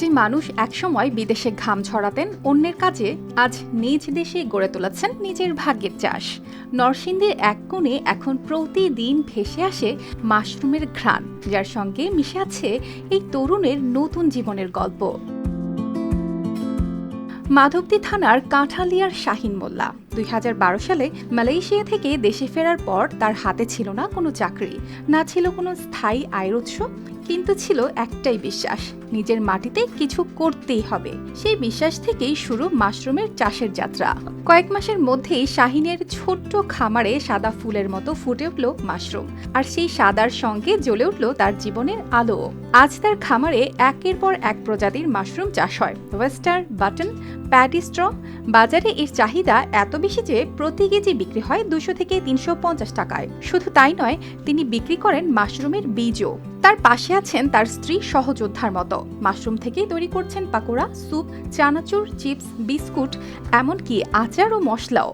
যে মানুষ একসময় বিদেশে ঘাম ছড়াতেন, অন্যের কাজে আজ নিজ দেশে গড়ে তুলেছেন নিজের ভাগ্যের চাষ। নরসিংদীর এক কোণে এখন প্রতিদিন ভেসে আসে মাশরুমের ঘ্রাণ, যার সঙ্গে মিশে আছে এই তরুণের নতুন জীবনের গল্প। মাধবদী থানার কাঁঠালিয়ার শাহিন মোল্লা, দুই হাজার বারো সালে মালয়েশিয়া থেকে দেশে ফেরার পর তার হাতে ছিল না কোনো চাকরি, না ছিল কোনো স্থায়ী আয়ের উৎস কিন্তু ছিল একটাই বিশ্বাস, নিজের মাটিতে কিছু করতেই হবে। সেই বিশ্বাস থেকেই শুরু মাশরুমের চাষের যাত্রা। কয়েক মাসের মধ্যেই শাহিনের ছোট্ট খামারে সাদা ফুলের মতো ফুটে উঠল মাশরুম, আর সেই সাদার সঙ্গে জ্বলে উঠল তার জীবনের আলো। আজ তার খামারে একের পর এক প্রজাতির মাশরুম চাষ হয়। ওয়েস্টার, বাটন, প্যাডি স্ট্র, বাজারে এর চাহিদা এত বেশি যে প্রতি কেজি বিক্রি হয় দুশো থেকে তিনশো পঞ্চাশ টাকায়। শুধু তাই নয়, তিনি বিক্রি করেন মাশরুমের বীজও। তার পাশে আছেন তার স্ত্রী সহযোদ্ধার মতো। মাশরুম থেকেই তৈরি করছেন pakora, soup, chanachur, chips, biscuit, এমনকি আচার ও মশলাও।